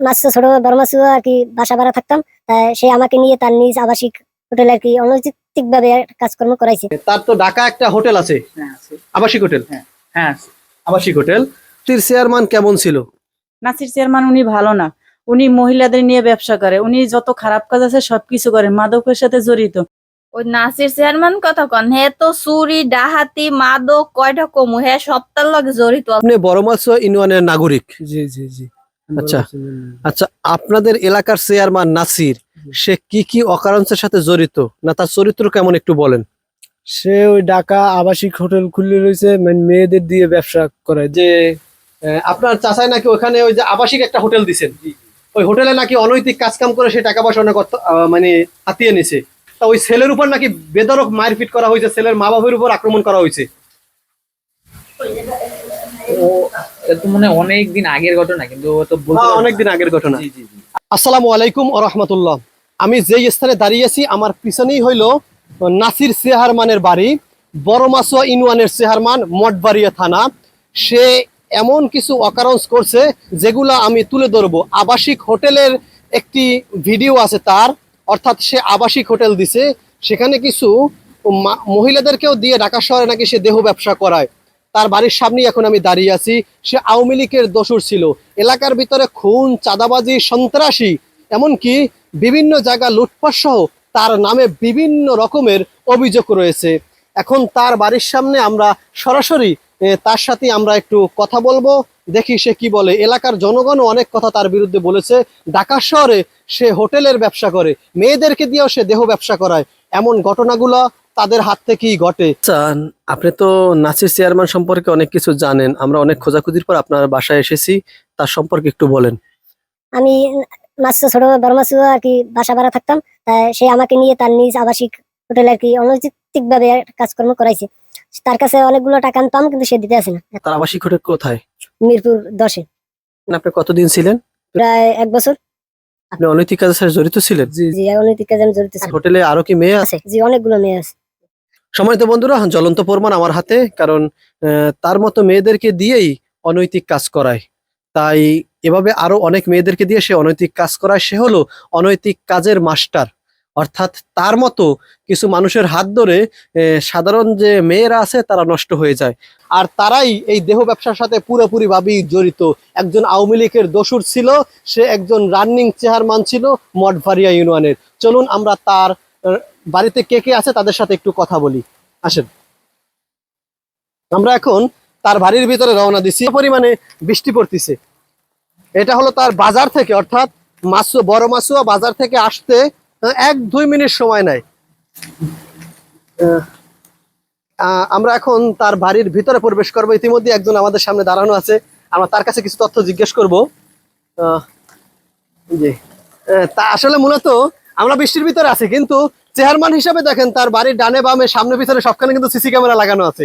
মাছটা ছোট বড় মাছও আর কি বাসা ভাড়া থাকতাম। তাই সে আমাকে নিয়ে তার নিজ আবাসিক হোটেল আর কি অনৈতিক ভাবে কাজকর্ম করাইছে। তার তো ঢাকা একটা হোটেল আছে। হ্যাঁ আবাসিক হোটেল? হ্যাঁ আবাসিক হোটেল। তীর চেয়ারম্যান কেমন ছিল? নাসির চেয়ারম্যান উনি ভালো না। উনি মহিলাদের নিয়ে ব্যবসা করে। উনি যত খারাপ কাজ আছে সবকিছু করে। মাদকের সাথে জড়িত। ওই নাসির চেয়ারম্যান কথা কন হে তো চুরি ডাহাতি মাদক কয়টা কমু? হে সপ্তাহ লগে জড়িত। আপনি বড়মাছুয়া ইউনিয়নের নাগরিক। জি জি জি। আচ্ছা। আচ্ছা আপনাদের এলাকার চেয়ারম্যান নাসির সে কি কি অকারণের সাথে জড়িত? না তার চরিত্র কেমন একটু বলেন। সে ওই ঢাকা আবাসিক হোটেল খুলে রয়েছে মানে মেয়েদের দিয়ে ব্যবসা করে। যে আহ, আপনার চাচাই নাকি ওখানে ওই যে আবাসিক একটা হোটেল দিছেন? ওই হোটেলে নাকি অনৈতিক কাজকাম করে সে টাকা পয়সা অনেক অর্থ- আহ, মানে হাতিয়ে নিছে। তা ওই ছেলের উপর নাকি বেদরক মারপিট করা হয়েছে ছেলের মা বাবার উপর আক্রমণ করা হয়েছে? ও এটা তো মনে অনেক দিন আগের ঘটনা কিন্তু তো হ্যাঁ, পারব না। অনেকদিন আগের ঘটনা। আসসালামু আলাইকুম ও রহমতুল্লাহ। আমি যেই স্থানে দাঁড়িয়েছি আমার পিছনেই হইল নাসির সেহারমানের বাড়ি বড় মাসুয়া ইউনিয়নের সেহারমান মঠবাড়িয়া থানা। সে এমন কিছু অকারণ করছে যেগুলো আমি তুলে ধরবো। আবাসিক হোটেলের একটি ভিডিও আছে তার অর্থাৎ সে আবাসিক হোটেল দিছে। সেখানে কিছু মা- মহিলাদেরকেও দিয়ে ঢাকা শহরে নাকি সে দেহ ব্যবসা করায়। তার বাড়ির সামনেই এখন আমি দাঁড়িয়ে আছি। সে আওয়ামী লীগের দোসর ছিল। এলাকার ভিতরে খুন, চাঁদাবাজি, সন্ত্রাসী, এমনকি বিভিন্ন জায়গা লুটপাট সহ তার নামে বিভিন্ন রকমের অভিযোগ রয়েছে। এখন তার বাড়ির সামনে আমরা সরাসরি তার সাথে আমরা একটু কথা বলব। দেখি সে কি বলে। এলাকার জনগণও অনেক কথা তার বিরুদ্ধে বলেছে। ঢাকা শহরে সে হোটেলের ব্যবসা করে। মেয়েদেরকে দিয়েও সে দেহ ব্যবসা করায়। এমন ঘটনাগুলো তাদের হাত থেকেই ঘটে। আচ্ছা আপনি তো নাসির চেয়ারম্যান সম্পর্কে অনেক কিছু জানেন। আমরা অনেক খোঁজাখুঁজির পর আপনার বাসায় এসেছি তার সম্পর্কে একটু বলেন। আমি মাছটা ছোট বড় মাছও আর কি বাসা ভাড়া থাকতাম সে আমাকে নিয়ে তার নিজ আবাসিক হোটেলে আর কি অনৈতিক ভাবে কাজকর্ম করাইছে। তার কাছে অনেকগুলো টাকা আনতাম কিন্তু সে দিতে আসে না। তার আবাসিক হোটেল কোথায়? মিরপুর দশে। আপনি কতদিন ছিলেন? প্রায় এক বছর। আপনি অনৈতিক কাজের সাথে জড়িত ছিলেন? জি জি অনৈতিক কাজে আমি জড়িত ছিলাম। হোটেলে আরও কি মেয়ে আছে? আছে জি অনেকগুলো মেয়ে আছে। সময়ত বন্ধুরা, জ্বলন্ত প্রমাণ আমার হাতে, কারণ তার মতো মেয়েদেরকে দিয়েই অনৈতিক কাজ করায়। তাই এভাবে আরও অনেক মেয়েদেরকে দিয়ে সে অনৈতিক কাজ করায়, সে হলো অনৈতিক কাজের মাস্টার। অর্থাৎ তার মতো কিছু মানুষের হাত ধরে সাধারণ যে মেয়েরা আছে, তারা নষ্ট হয়ে যায়। আর তারাই এই দেহ ব্যবসার সাথে পুরোপুরি ভাবেই জড়িত। একজন আওয়ামী লীগের দোসর ছিল, সে একজন রানিং চেয়ারম্যান ছিল মঠভারিয়া ইউনিয়নের। চলুন আমরা তার বাড়িতে কে কে আছে তাদের সাথে একটু কথা বলি। আসেন। আমরা এখন তার বাড়ির ভিতরে রওনা দিচ্ছি পরিমাণে বৃষ্টি পড়তেছে। এটা হলো তার বাজার থেকে, অর্থাৎ মাছু বড় মাছুয়া বাজার থেকে আসতে এক দুই মিনিট সময় নেয়। আমরা এখন তার বাড়ির ভিতরে প্রবেশ করব। ইতিমধ্যে একজন আমাদের সামনে দাঁড়ানো আছে। আমরা তার কাছে কিছু তথ্য জিজ্ঞেস করব। জি তা আসলে মূলত আমরা বৃষ্টির ভিতরে আছি, কিন্তু চেয়ারম্যান হিসাবে দেখেন তার বাড়ির ডানে বামে সামনে পিছনে সবখানে কিন্তু সিসি ক্যামেরা লাগানো আছে।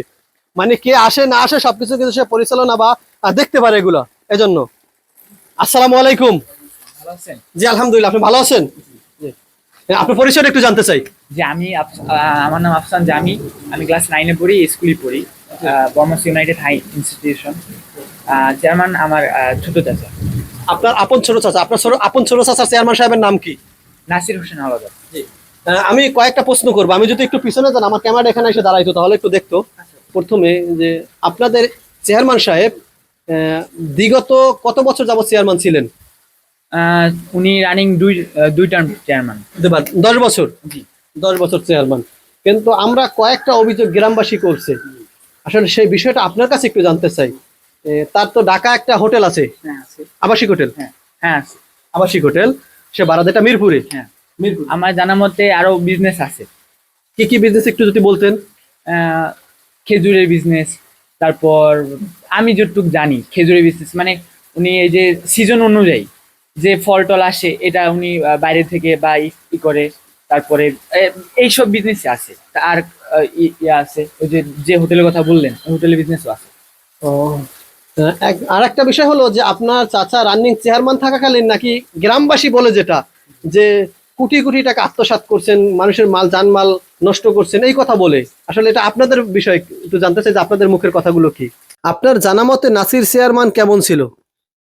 মানে কে আসে না আসে সবকিছু কিন্তু সে পরিচালনা বা দেখতে পারে এগুলো। এজন্য। আসসালামু আলাইকুম। জি আলহামদুলিল্লাহ। আপনি ভালো আছেন? আপনার পরিচয়টা একটু জানতে চাই। যে আমি আমার নাম আফসান জামি। আমি ক্লাস নাইনে পড়ি স্কুলে পড়ি। বর্মস ইউনাইটেড হাই ইনস্টিটিউশন। চেয়ারম্যান আমার ছোট চাচা। আপনার আপন ছোট চাচা আপনার ছোট আপন ছোট চাচার চেয়ারম্যান সাহেবের নাম কি? নাসির হোসেন হলদার আহ, আমি কয়েকটা প্রশ্ন করব। আমি যদি একটু পিছনে যান আমার ক্যামেরা এখানে এসে দাঁড়াইতো তাহলে একটু দেখতো। প্রথমে যে আপনাদের চেয়ারম্যান সাহেব বিগত কত বছর যাবত চেয়ারম্যান ছিলেন? উনি রানিং দুই দুই টার্ম চেয়ারম্যান। দশ বছর? জি। দশ বছর চেয়ারম্যান। কিন্তু আমরা কয়েকটা অভিযোগ গ্রামবাসী করছে। আসলে সেই বিষয়টা আপনার কাছে একটু জানতে চাই। তার তো ঢাকা একটা হোটেল আছে। হ্যাঁ আবাসিক হোটেল? হ্যাঁ আছে। আবাসিক হোটেল সে বারাদেটা মিরপুরে। হ্যাঁ। আমার জানা মতে আরও বিজনেস আছে। কি কি বিজনেস একটু যদি বলতেন? খেজুরের বিজনেস তারপর আমি যতটুকু জানি খেজুরের বিজনেস মানে উনি এই যে সিজন অনুযায়ী যে ফল টল আসে এটা উনি বাইরে থেকে বা ই- করে তারপরে এইসব বিজনেস আছে। আর ই- ইয়ে আছে ওই যে যে হোটেলের কথা বললেন হোটেলের বিজনেসও আছে। আর একটা বিষয় হলো যে আপনার চাচা রানিং চেয়ারম্যান থাকাকালীন নাকি গ্রামবাসী বলে যেটা যে কোটি কোটি টাকা আত্মসাৎ করছেন, মানুষের মাল জানমাল নষ্ট করছেন, এই কথা বলে। আসলে এটা আপনাদের বিষয়, একটু জানতে চাই যে আপনাদের মুখের কথাগুলো কি? আপনার জানা মতে নাসির চেয়ারম্যান কেমন ছিল?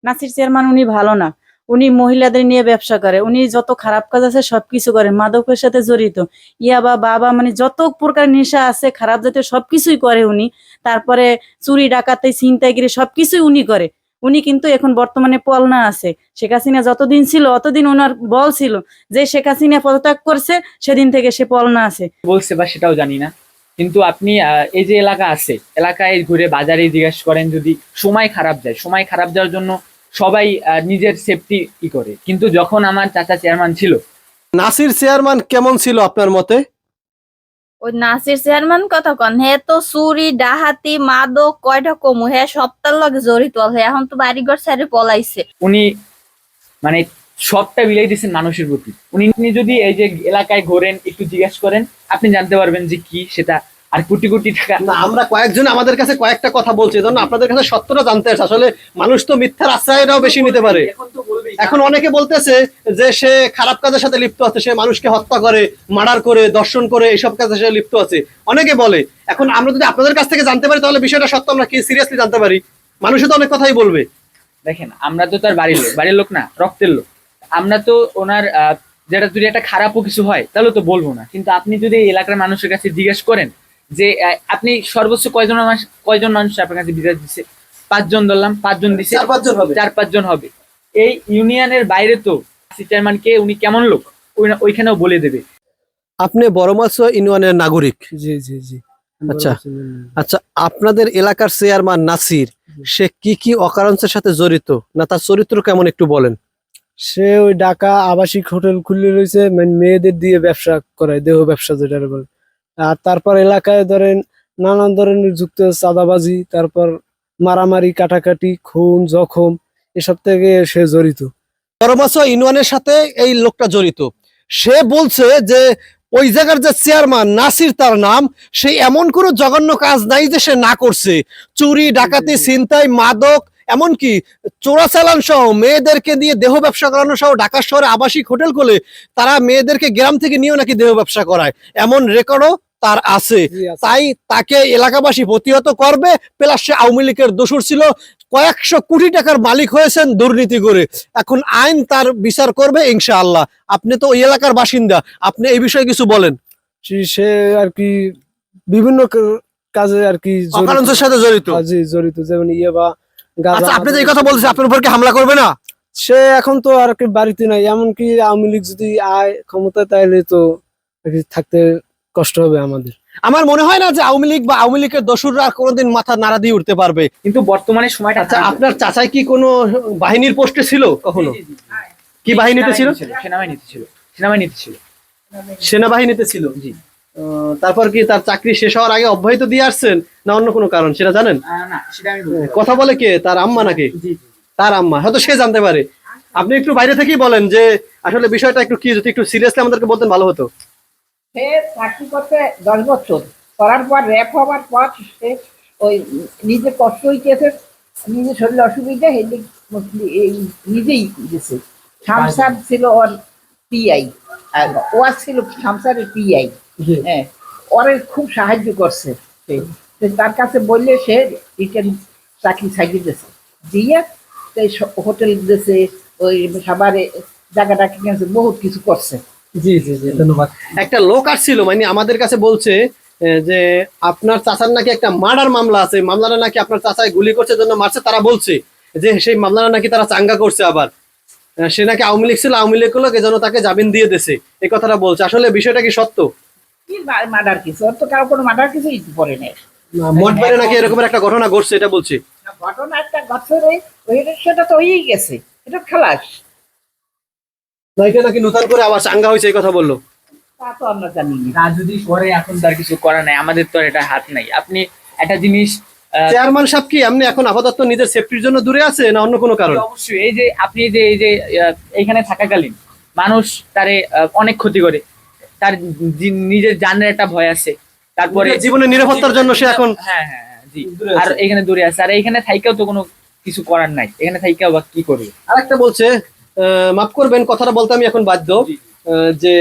নাসির চেয়ারম্যান উনি ভালো না। উনি মহিলাদের নিয়ে ব্যবসা করে। উনি যত খারাপ কাজ আছে সবকিছু করে। মাদকের সাথে জড়িত। ইয়াবা বাবা মানে যত প্রকার নেশা আছে, খারাপ জাতীয় সবকিছুই করে উনি। তারপরে চুরি, ডাকাতি, ছিনতাইগিরি সবকিছুই উনি করে। উনি কিন্তু এখন বর্তমানে পলনা আছে। শেখ হাসিনা যতদিন ছিল অতদিন ওনার বল ছিল যে শেখ হাসিনা পদত্যাগ করছে সেদিন থেকে সে পলনা আছে। বলছে বা সেটাও জানি না। কিন্তু আপনি আহ, এই যে এলাকা আছে এলাকায় ঘুরে বাজারে জিজ্ঞাসা করেন যদি সময় খারাপ যায় সময় খারাপ যাওয়ার জন্য সবাই আহ, নিজের সেফটি ই করে। কিন্তু যখন আমার চাচা চেয়ারম্যান ছিল নাসির চেয়ারম্যান কেমন ছিল আপনার মতে? ওই নাসির চেয়ারম্যান কথা কন, হে তো চুরি, ডাহাতি, মাদক, কয়টা কমু, হে সপ্তাহ লগে জড়িত হে এখন তো বাড়িঘর সাইডে পলাইছে। উনি মানে সবটা বিলাই দিছেন মানুষের প্রতি। উনি যদি এই যে এলাকায় ঘোরেন, একটু জিজ্ঞেস করেন, আপনি জানতে পারবেন যে কি সেটা আর কোটি কোটি টাকা। না আমরা কয়েকজন আমাদের কাছে কয়েকটা কথা বলছি এজন্য আপনাদের কাছে সত্যটা জানতে আসে। আসলে মানুষ তো মিথ্যার আশ্রয়টাও বেশি নিতে পারে। এখন অনেকে বলতেছে যে সে খারাপ কাজের সাথে লিপ্ত আছে সে মানুষকে হত্যা করে মার্ডার করে দর্শন করে এইসব কাজে সে লিপ্ত আছে। অনেকে বলে এখন আমরা যদি আপনাদের কাছ থেকে জানতে পারি তাহলে বিষয়টা সত্য আমরা কি সিরিয়াসলি জানতে পারি? মানুষে তো অনেক কথাই বলবে। দেখেন আমরা তো তার বাড়ির লোক বাড়ির লোক না রক্তের লোক। আমরা তো ওনার আহ, যেটা যদি একটা খারাপও কিছু হয় তাহলে তো বলব না। কিন্তু আপনি যদি এলাকার মানুষের কাছে জিজ্ঞেস করেন যে আপনি সর্বোচ্চ কয়জন মানুষ কয়জন মানুষ আপনার কাছে বিচার দিচ্ছে পাঁচজন ধরলাম পাঁচজন দিছে। চার পাঁচজন হবে। হবে। এই ইউনিয়নের বাইরে তো চেয়ারম্যানকে উনি কেমন লোক? ওইখানেও বলে দেবে। আপনি বড়মাছ ইউনিয়নের নাগরিক। জি জি জি। আচ্ছা। আচ্ছা আপনাদের এলাকার চেয়ারম্যান নাসির সে কি কি অকারণের সাথে জড়িত? না তার চরিত্র কেমন একটু বলেন। সে ওই ঢাকা আবাসিক হোটেল খুলে রয়েছে মেয়েদের দিয়ে ব্যবসা করায় দেহ ব্যবসা যেটা বলে। আর তারপর এলাকায় ধরেন নানান ধরনের যুক্ত চাঁদাবাজি তারপর মারামারি কাটাকাটি খুন জখম এসব থেকে সে জড়িত। বড়মাছ ইউনিয়নের সাথে এই লোকটা জড়িত। সে বলছে যে ওই জায়গার যে চেয়ারম্যান নাসির তার নাম সে এমন কোনো জঘন্য কাজ নাই যে সে না করছে। চুরি ডাকাতি ছিনতাই মাদক এমনকি চোরাচালান সহ মেয়েদেরকে দিয়ে দেহ ব্যবসা করানো সহ ঢাকা শহরে আবাসিক হোটেল খুলে তারা মেয়েদেরকে গ্রাম থেকে নিয়েও নাকি দেহ ব্যবসা করায়। এমন রেকর্ডও তার আছে। তাই তাকে এলাকাবাসী প্রতিহত করবে। প্লাস সে আওয়ামী লীগের দোষর ছিল। কয়েকশো কোটি টাকার মালিক হয়েছেন দুর্নীতি করে। এখন আইন তার বিচার করবে ইনশাআল্লাহ। আপনি তো ওই এলাকার বাসিন্দা। আপনি এই বিষয়ে কিছু বলেন। সে- আর কি বিভিন্ন কাজে আর কি জড়িত। সাথে জড়িত। হ্যাঁ, জি জড়িত। যেমন ইয়ে বা আচ্ছা আপনি যে এই কথা বলছেন আপনার উপর কি হামলা করবে না? সে এখন তো আর কি বাড়িতে নাই। এমনকি আওয়ামী লীগ যদি আয় ক্ষমতায় তাইলে তো থাকতে কষ্ট হবে আমাদের। আমার মনে হয় না যে আওয়ামী লীগ বা আওয়ামী লীগের দোসররা কোনোদিন মাথা নাড়া দিয়ে উঠতে পারবে। কিন্তু বর্তমানে সময়টা আচ্ছা আপনার চাচাই কি কোনো বাহিনীর পোস্টে ছিল কখনো। কি বাহিনীতে ছিল? সেনাবাহিনীতে ছিল সেনাবাহিনীতে ছিল সেনাবাহিনীতে ছিল। জি। তারপর কি তার চাকরি শেষ হওয়ার আগে অব্যাহত দিয়ে আসছেন না অন্য কোনো কারণ? সেটা জানেন? কথা বলে কে? তার আম্মা নাকি? তার আম্মা হয়তো সে জানতে পারে। আপনি একটু বাইরে থেকেই বলেন যে আসলে বিষয়টা একটু কি যদি একটু সিরিয়াসলি আমাদেরকে বলতেন ভালো হতো। সে চাকরি করতে দশ বছর। করার পর র্যাপ হওয়ার পর সে ওই নিজে কষ্ট হইতেছে নিজের শরীর অসুবিধা হেলে এই নিজেই দিছে। শামসার ছিল ওর পিআই ও ছিল শামসারের পিআই হ্যাঁ ওরে খুব সাহায্য করছে সে। তার কাছে বললে সে রিটার্ন চাকরি ছাড়িয়ে দিয়েছে দিয়ে সেই হোটেল দিয়েছে ওই সাবারে জায়গাটা কিনেছে বহুত কিছু করছে। জি জি জি ধন্যবাদ। একটা লোক আসছিল মানে আমাদের কাছে বলছে যে আপনার চাচার নাকি একটা মার্ডার মামলা আছে মামলাটা নাকি আপনার চাচায় গুলি করছে জন্য মারছে তারা বলছে যে সেই মামলাটা নাকি তারা চাঙ্গা করছে আবার। সে নাকি আওয়ামী লীগ ছিল আওয়ামী লীগ তাকে জামিন দিয়ে দিছে এই কথাটা বলছে। আসলে বিষয়টা কি সত্য? কি মার্ডার কিছু ওর তো কারও কোনো মার্ডার কিছুই পড়ে নেই। মোটবারে নাকি এরকমের একটা ঘটনা ঘটছে এটা বলছে। ঘটনা একটা ওই সেটা তো হয়েই গেছে। এটা খালাস। নাকি নাকি নতুন করে আবার চাঙ্গা হয়েছে এই কথা বলল। তা তো আমরা জানি না। যদি করে এখন তার কিছু করা নাই। আমাদের তো আর এটা হাত নাই। আপনি একটা জিনিস চেয়ারম্যান সাহেব কি আপনি এখন আপাতত নিজের সেফটির জন্য দূরে আছে না অন্য কোনো কারণ? অবশ্যই। এই যে আপনি যে এই যে আহ, এইখানে থাকাকালীন মানুষ তারে অনেক ক্ষতি করে। তার নিজের জানের একটা ভয় আছে। তারপরে জীবনের নিরাপত্তার জন্য সে এখন হ্যাঁ হ্যাঁ হ্যাঁ, জি। আর এখানে দূরে আছে। আর এখানে থাইকেও তো কোনো কিছু করার নাই। এখানে থাইকেও বা কি করবে? আরেকটা বলছে মাফ করবেন কথাটা বলতে আমি এখন বাধ্য। যে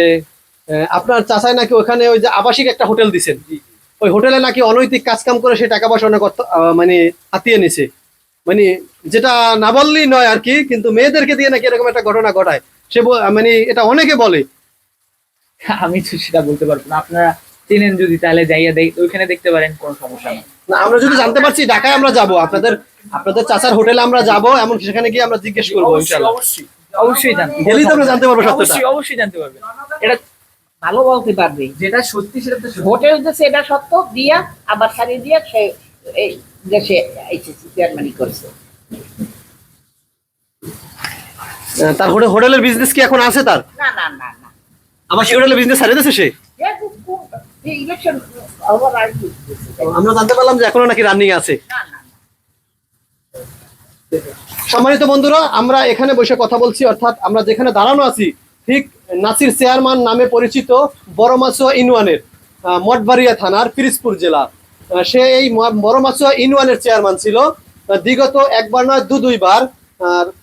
আপনার চাচাই নাকি ওখানে ওই যে আবাসিক একটা হোটেল দিছেন। ওই হোটেলে নাকি অনৈতিক কাজ কাম করে সে টাকা পয়সা অনেক মানে হাতিয়ে নিছে। মানে যেটা না বললেই নয় আর কি কিন্তু মেয়েদেরকে দিয়ে নাকি এরকম একটা ঘটনা ঘটায়। সে মানে এটা অনেকে বলে। আমি তো সেটা বলতে পারব না। আপনারা চেনেন যদি তাহলে যাইয়া দেখ ওইখানে দেখতে পারেন কোনো সমস্যা নেই। না আমরা যদি জানতে পারছি ঢাকায় আমরা যাব। আপনাদের আপনাদের চাচার হোটেলে আমরা যাব এমন সেখানে গিয়ে আমরা জিজ্ঞেস করব ইনশাআল্লাহ অবশ্যই। অবশ্যই জানতে গেলেই তো আমরা জানতে পারব সত্যটা। অবশ্যই অবশ্যই জানতে পারবেন এটা ভালো বলতে পারবে। যেটা সত্যি সেটা তো সত্যি। হোটেল যে সেটা সত্য দিয়া আবার দিয়া সে এই দেশে এসেছে চেয়ারম্যানই করছে। তার হোটেল হোটেলের বিজনেস কি এখন আছে তার? না না না না। আবার সে হোটেলের বিজনেস ছাড়িয়ে দিয়েছে সে? আমরা জানতে পারলাম যে এখনও নাকি রানিং আছে। না না। সম্মানিত বন্ধুরা, আমরা এখানে বসে কথা বলছি, অর্থাৎ আমরা যেখানে দাঁড়ানো আছি, ঠিক নাসির চেয়ারম্যান নামে পরিচিত বড়মাছুয়া ইউনিয়নের মঠবাড়িয়া থানার পিরিজপুর জেলা। সে এই বড়মাছুয়া ইউনিয়নের চেয়ারম্যান ছিল বিগত একবার নয়, দু দুইবার।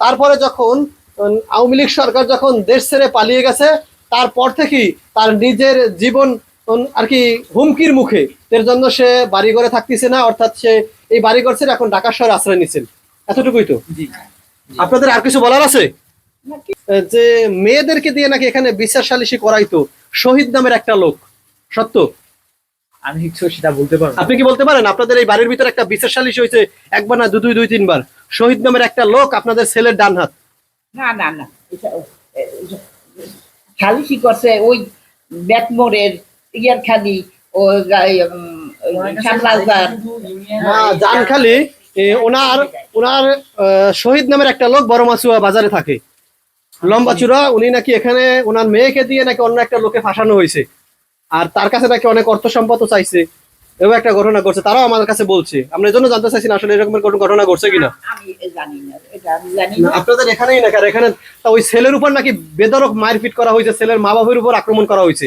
তারপরে যখন আওয়ামী লীগ সরকার যখন দেশ ছেড়ে পালিয়ে গেছে, তারপর থেকেই তার নিজের জীবন আর কি হুমকির মুখে, এর জন্য সে বাড়ি ঘরে থাকতেছে না, অর্থাৎ সে এই বাড়ি ঘর ছেড়ে এখন ঢাকা শহরে আশ্রয় নিচ্ছেন। এতটুকুই তো? আপনাদের আর কিছু বলার আছে? যে মেয়েদেরকে দিয়ে নাকি এখানে বিচার সালিশি করাইতো শহীদ নামের একটা লোক। সত্য? আমি সেটা বলতে পারব আপনি কি বলতে পারেন? আপনাদের এই বাড়ির ভিতরে একটা বিচার সালিশি হয়েছে একবার না দুই দুই তিনবার। শহীদ নামের একটা লোক আপনাদের ছেলের ডান হাত। না না না। এটা- করছে ওই ব্যাটমোরের ইয়ার খালি ও শ্যামলালদার না জান খালি এ, ওনার ওনার আহ, শহীদ নামের একটা লোক বড় মাছুয়া বাজারে থাকে। লম্বা চূড়া উনি নাকি এখানে ওনার মেয়েকে দিয়ে নাকি অন্য একটা লোকে ফাঁসানো হয়েছে। আর তার কাছে নাকি অনেক অর্থ সম্পদও চাইছে। এরকম একটা ঘটনা ঘটছে তারাও আমাদের কাছে বলছে। আমরা এই জন্য জানতে চাইছি না আসলে এরকমের কোনো ঘটনা ঘটছে কিনা। আপনাদের এখানেই না কারণ এখানে তা ওই ছেলের উপর নাকি বেদরক মারপিট করা হয়েছে ছেলের মা বাবার উপর আক্রমণ করা হয়েছে।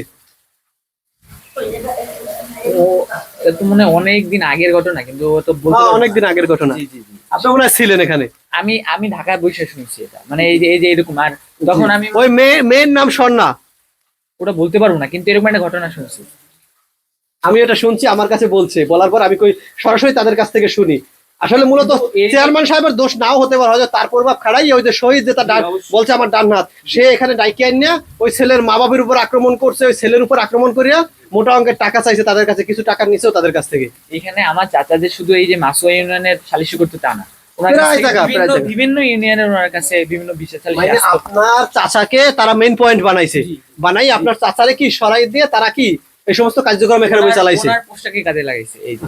ও তো মানে অনেক দিন আগের ঘটনা কিন্তু ও তো বলতে পারব না। আগের ঘটনা। জি জি জি। আপনি মনে ছিলেন এখানে। আমি আমি ঢাকায় বসে শুনছি এটা। মানে এই যে এই যে এরকম আর তখন আমি ওই মেয়ে মেয়ের নাম স্বর্ণা। ওটা বলতে পারব না কিন্তু এরকম একটা ঘটনা শুনছি। আমি এটা শুনছি আমার কাছে বলছে। বলার পর আমি কই সরাসরি তাদের কাছ থেকে শুনি। আসলে মূলত চেয়ারম্যান সাহেবের দোষ নাও হতে পারে হয়তো তার প্রভাব খাড়াই ওই যে শহীদ যে তার বলছে আমার ডান হাত। সে এখানে ডাইকে আনিয়া ওই ছেলের মা বাবার উপর আক্রমণ করছে ওই ছেলের উপর আক্রমণ করিয়া মোটা অঙ্কের টাকা চাইছে তাদের কাছে কিছু টাকা নিছেও তাদের কাছ থেকে। এখানে আমার চাচাদের শুধু এই যে মাসুয়া ইউনিয়নের সালিশি করতে তা না বিভিন্ন ইউনিয়নের ওনার কাছে বিভিন্ন সালিশি মানে আপনার চাচাকে তারা মেইন পয়েন্ট বানাইছে। বানাই আপনার চাচারে কি সরাই দিয়ে তারা কি এই সমস্ত কার্যক্রম এখানে চালাইছে? পোস্টটাকে কাজে লাগাইছে এই যে।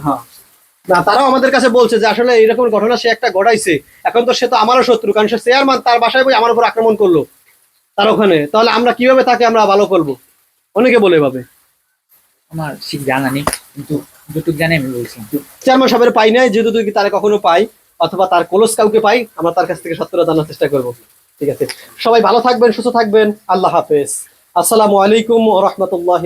না তারাও আমাদের কাছে বলছে যে আসলে এরকম ঘটনা সে একটা ঘটাইছে। এখন তো সে তো আমারও শত্রু কারণ সে চেয়ারম্যান তার বাসায় বই আমার উপর আক্রমণ করল তার ওখানে। তাহলে আমরা কীভাবে তাকে আমরা ভালো করব? অনেকে বলে ভাবে আমার ঠিক জানা নেই কিন্তু যতটুকু জানি আমি বলছি। চেয়ারম্যান সাহেবের পাই নাই যেহেতু তুই তারা কখনো পাই অথবা তার কলস কাউকে পাই আমরা তার কাছ থেকে সত্যটা জানার চেষ্টা করব। ঠিক আছে? সবাই ভালো থাকবেন সুস্থ থাকবেন আল্লাহ হাফেজ। আসসালামু আলাইকুম রহমতুল্লাহ